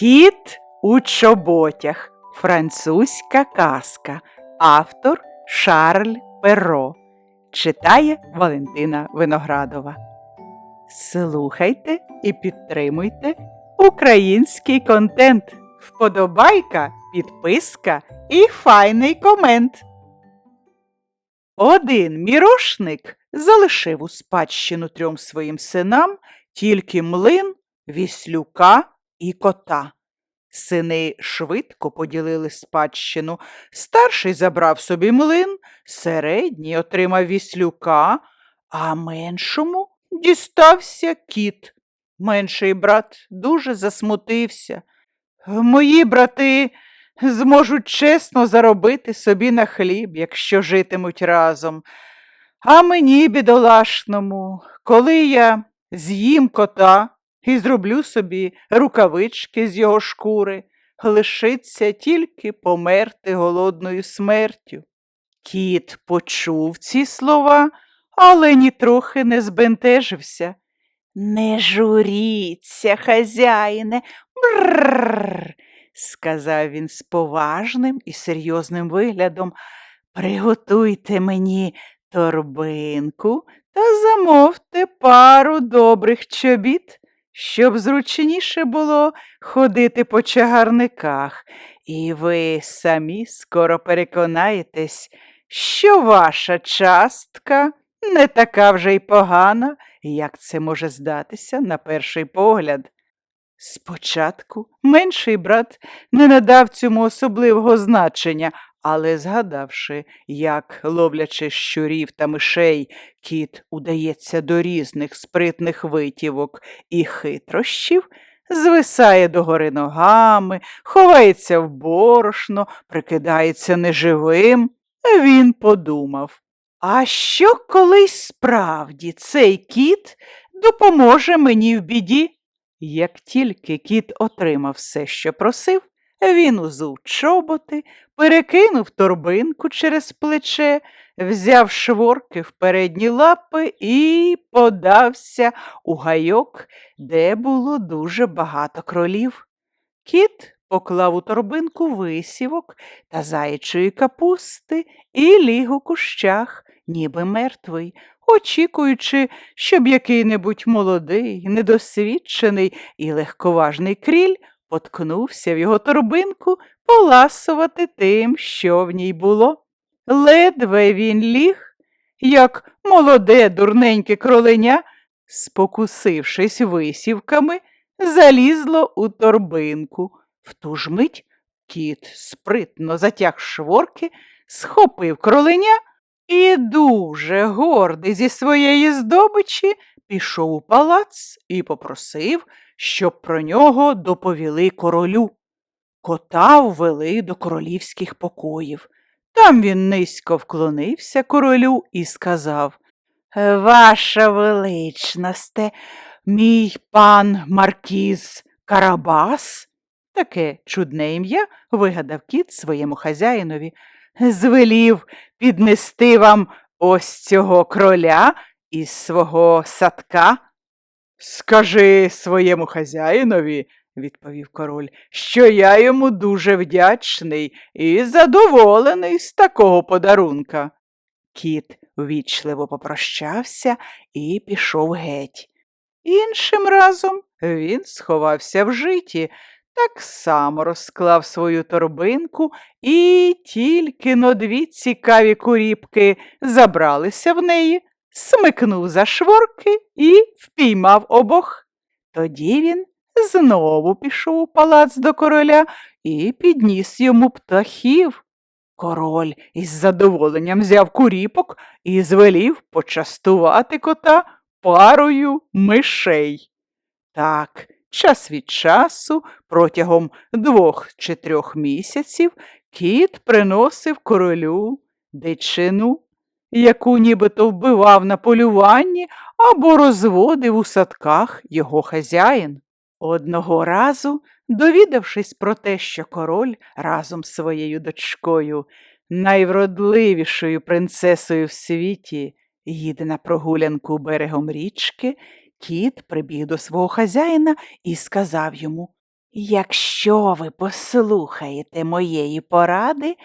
Кіт у чоботях. Французька казка. Автор Шарль Перро. Читає Валентина Виноградова. Слухайте і підтримуйте український контент. Вподобайка, підписка і файний комент. Один мірошник залишив у спадщину трьом своїм синам тільки млин, віслюка і кота. Сини швидко поділили спадщину. Старший забрав собі млин, середній отримав віслюка, а меншому дістався кіт. Менший брат дуже засмутився. Мої брати зможуть чесно заробити собі на хліб, якщо житимуть разом. А мені, бідолашному, коли я з'їм кота і зроблю собі рукавички з його шкури, лишиться тільки померти голодною смертю. Кіт почув ці слова, але нітрохи не збентежився. Не журіться, хазяїне, брррр, сказав він з поважним і серйозним виглядом. Приготуйте мені торбинку та замовте пару добрих чобіт, щоб зручніше було ходити по чагарниках, і ви самі скоро переконаєтесь, що ваша частка не така вже й погана, як це може здатися на перший погляд. Спочатку менший брат не надав цьому особливого значення, але згадавши, як, ловлячи щурів та мишей, кіт удається до різних спритних витівок і хитрощів, звисає догори ногами, ховається в борошно, прикидається неживим, він подумав. А що колись справді цей кіт допоможе мені в біді? Як тільки кіт отримав все, що просив, він узув чоботи, перекинув торбинку через плече, взяв шворки в передні лапи і подався у гайок, де було дуже багато кролів. Кіт поклав у торбинку висівок та заячої капусти і ліг у кущах, ніби мертвий, очікуючи, щоб який-небудь молодий, недосвідчений і легковажний кріль поткнувся в його торбинку поласувати тим, що в ній було. Ледве він ліг, як молоде дурненьке кроленя, спокусившись висівками, залізло у торбинку. В ту ж мить кіт спритно затяг шворки, схопив кроленя і, дуже гордий зі своєї здобичі, пішов у палац і попросив, щоб про нього доповіли королю. Кота ввели до королівських покоїв. Там він низько вклонився королю і сказав Ваша величносте, мій пан Маркіз Карабас. Таке чудне ім'я вигадав кіт своєму хазяїнові. Звелів піднести вам ось цього кроля із свого садка. Скажи своєму хазяїнові, відповів король, що я йому дуже вдячний і задоволений з такого подарунка. Кіт ввічливо попрощався і пішов геть. Іншим разом він сховався в житі, так само розклав свою торбинку, і тільки но дві цікаві куріпки забралися в неї, смикнув за шворки і впіймав обох. Тоді він знову пішов у палац до короля і підніс йому птахів. Король із задоволенням взяв куріпок і звелів почастувати кота парою мишей. Так, час від часу, протягом двох чи трьох місяців, кіт приносив королю дичину, яку нібито вбивав на полюванні або розводив у садках його хазяїн. Одного разу, довідавшись про те, що король разом з своєю дочкою, найвродливішою принцесою в світі, їде на прогулянку берегом річки, кіт прибіг до свого хазяїна і сказав йому Якщо ви послухаєте моєї поради,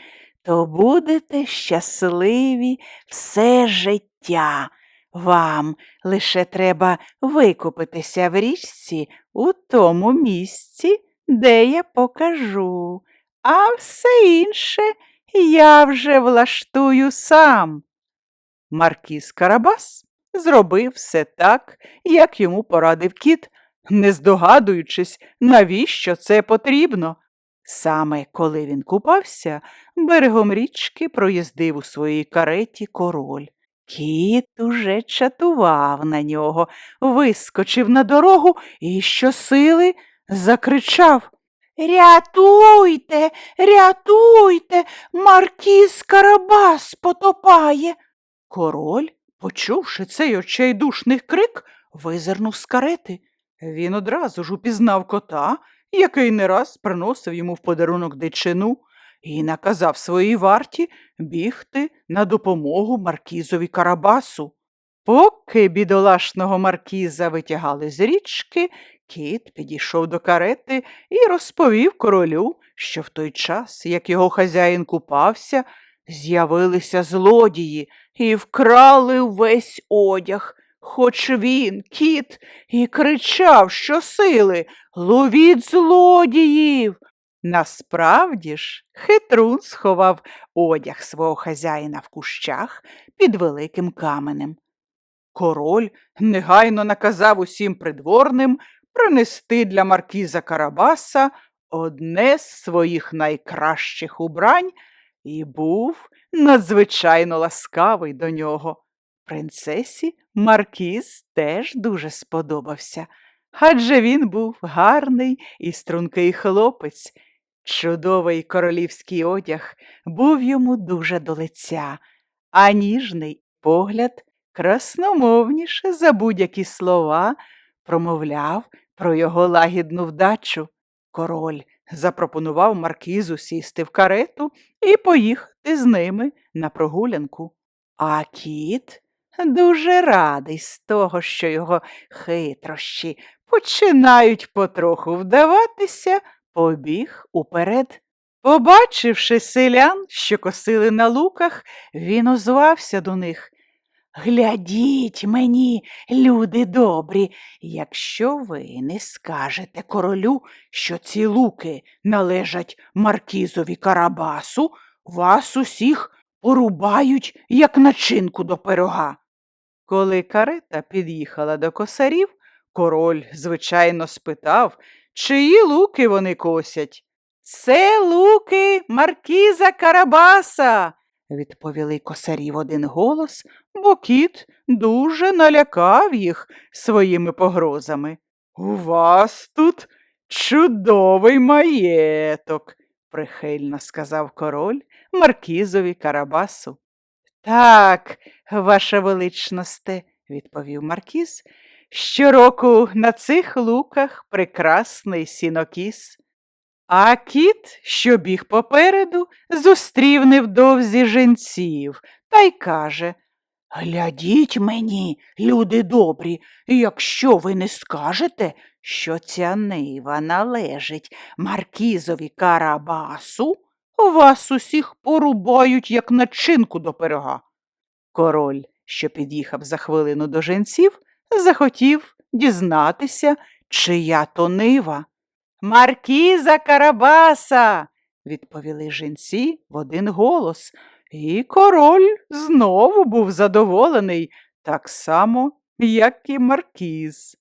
то будете щасливі все життя. Вам лише треба викупитися в річці у тому місці, де я покажу, а все інше я вже влаштую сам. Маркіз Карабас зробив все так, як йому порадив кіт, не здогадуючись, навіщо це потрібно. Саме коли він купався, берегом річки проїздив у своїй кареті король. Кіт уже чатував на нього, вискочив на дорогу і щосили закричав Рятуйте, рятуйте, маркіз Карабас потопає. Король, почувши цей очайдушний крик, визирнув з карети. Він одразу ж упізнав кота, який не раз приносив йому в подарунок дичину, і наказав своїй варті бігти на допомогу маркізові Карабасу. Поки бідолашного маркіза витягали з річки, кіт підійшов до карети і розповів королю, що в той час, як його хазяїн купався, з'явилися злодії і вкрали весь одяг. Хоч він, кіт, і кричав щосили Ловіть злодіїв. Насправді ж, хитрун сховав одяг свого хазяїна в кущах під великим каменем. Король негайно наказав усім придворним принести для маркіза Карабаса одне з своїх найкращих убрань і був надзвичайно ласкавий до нього. Принцесі Маркіз теж дуже сподобався, адже він був гарний і стрункий хлопець. Чудовий королівський одяг був йому дуже до лиця, а ніжний погляд красномовніше за будь-які слова промовляв про його лагідну вдачу. Король запропонував маркізу сісти в карету і поїхати з ними на прогулянку. А кіт дуже радий з того, що його хитрощі починають потроху вдаватися, побіг уперед. Побачивши селян, що косили на луках, він озвався до них. Глядіть мені, люди добрі, якщо ви не скажете королю, що ці луки належать маркізові Карабасу, вас усіх порубають, як начинку до пирога. Коли карета під'їхала до косарів, король, звичайно, спитав, чиї луки вони косять. Це луки маркіза Карабаса, відповіли косарі в один голос, бо кіт дуже налякав їх своїми погрозами. У вас тут чудовий маєток, прихильно сказав король маркізові Карабасу. Так, ваша величносте, відповів маркіз, щороку на цих луках прекрасний сінокіс. А кіт, що біг попереду, зустрів невдовзі женців та й каже Глядіть мені, люди добрі, якщо ви не скажете, що ця нива належить маркізові Карабасу, вас усіх порубають, як начинку до пирога. Король, що під'їхав за хвилину до женців, захотів дізнатися, чия то нива. Маркіза Карабаса, відповіли жінці в один голос, і король знову був задоволений, так само, як і маркіз.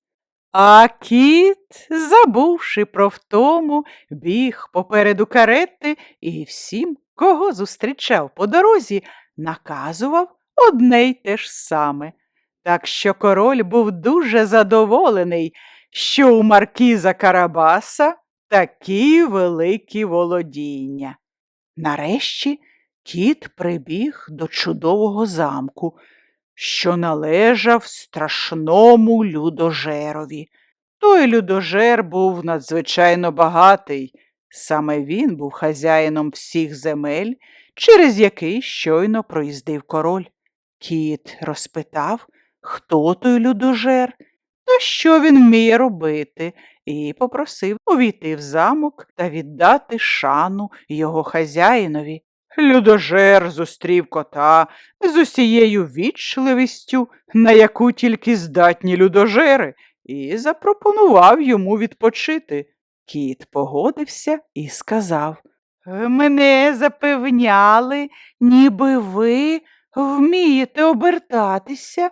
А кіт, забувши про втому, біг попереду карети і всім, кого зустрічав по дорозі, наказував одне й те ж саме. Так що король був дуже задоволений, що у маркіза Карабаса такі великі володіння. Нарешті кіт прибіг до чудового замку, що належав страшному людожерові. Той людожер був надзвичайно багатий. Саме він був хазяїном всіх земель, через який щойно проїздив король. Кіт розпитав, хто той людожер та що він вміє робити, і попросив увійти в замок та віддати шану його хазяїнові. Людожер зустрів кота з усією вічливістю, на яку тільки здатні людожери, і запропонував йому відпочити. Кіт погодився і сказав Мене запевняли, ніби ви вмієте обертатися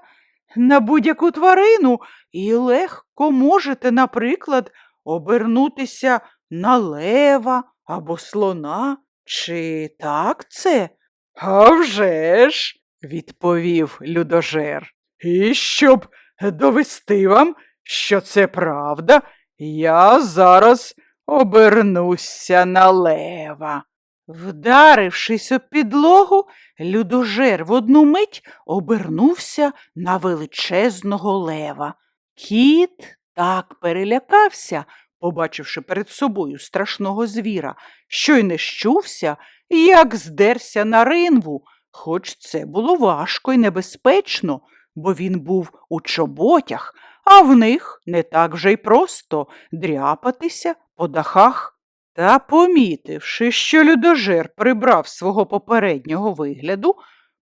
на будь-яку тварину і легко можете, наприклад, обернутися на лева або слона. Чи так це? «А вже ж», – відповів людожер. І щоб довести вам, що це правда, я зараз обернуся на лева. Вдарившись об підлогу, людожер в одну мить обернувся на величезного лева. Кіт так перелякався, побачивши перед собою страшного звіра, що й не щувся, як здерся на ринву, хоч це було важко й небезпечно, бо він був у чоботях, а в них не так вже й просто дряпатися по дахах. Та, помітивши, що людожер прибрав свого попереднього вигляду,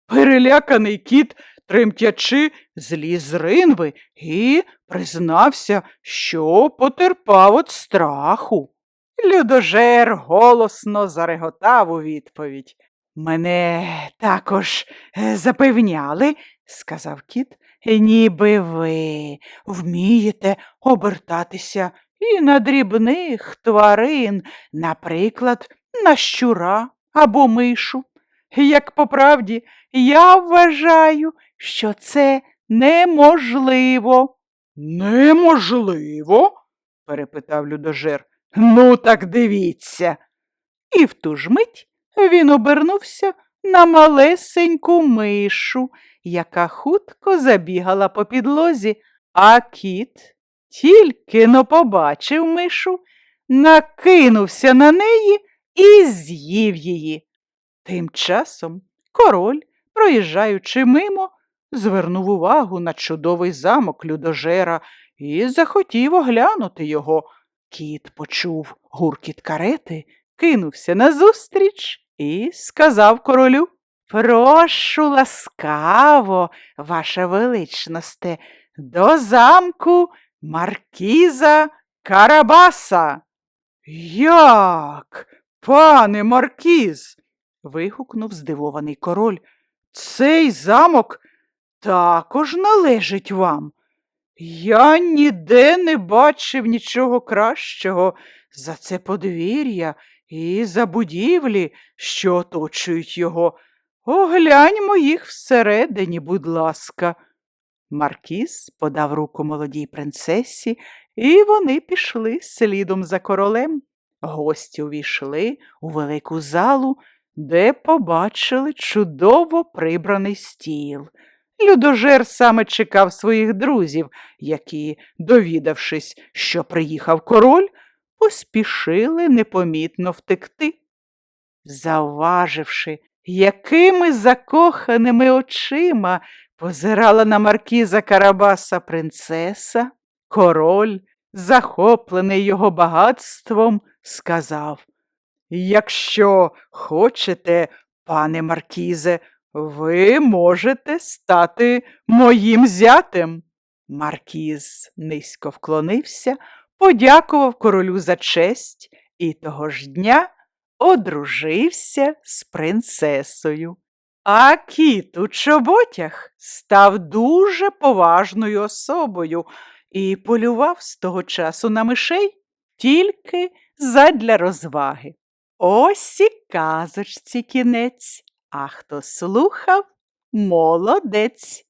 переляканий кіт, тремтячи, зліз з ринви і признався, що потерпав від страху. Людожер голосно зареготав у відповідь. Мене також е, запевняли, сказав кіт, ніби ви вмієте обертатися і на дрібних тварин, наприклад, на щура або мишу. Як по правді, я вважаю, що це неможливо. Неможливо? перепитав людожер. Ну, так дивіться. І в ту ж мить він обернувся на малесеньку мишу, яка хутко забігала по підлозі, а кіт тільки но побачив мишу, накинувся на неї і з'їв її. Тим часом король, проїжджаючи мимо, звернув увагу на чудовий замок людожера і захотів оглянути його. Кіт почув гуркіт карети, кинувся назустріч і сказав королю Прошу ласкаво, ваша величносте, до замку Маркіза Карабаса. Як, пане Маркіз? вигукнув здивований король. Цей замок також належить вам. Я ніде не бачив нічого кращого за це подвір'я і за будівлі, що оточують його. Огляньмо їх всередині, будь ласка. Маркіз подав руку молодій принцесі, і вони пішли слідом за королем. Гості увійшли у велику залу, де побачили чудово прибраний стіл. Людожер саме чекав своїх друзів, які, довідавшись, що приїхав король, поспішили непомітно втекти. Завваживши, якими закоханими очима позирала на маркіза Карабаса принцеса, король, захоплений його багатством, сказав Якщо хочете, пане Маркізе, ви можете стати моїм зятем. Маркіз низько вклонився, подякував королю за честь і того ж дня одружився з принцесою. А кіт у чоботях став дуже поважною особою і полював з того часу на мишей тільки задля розваги. Ось і казочці кінець, а хто слухав молодець.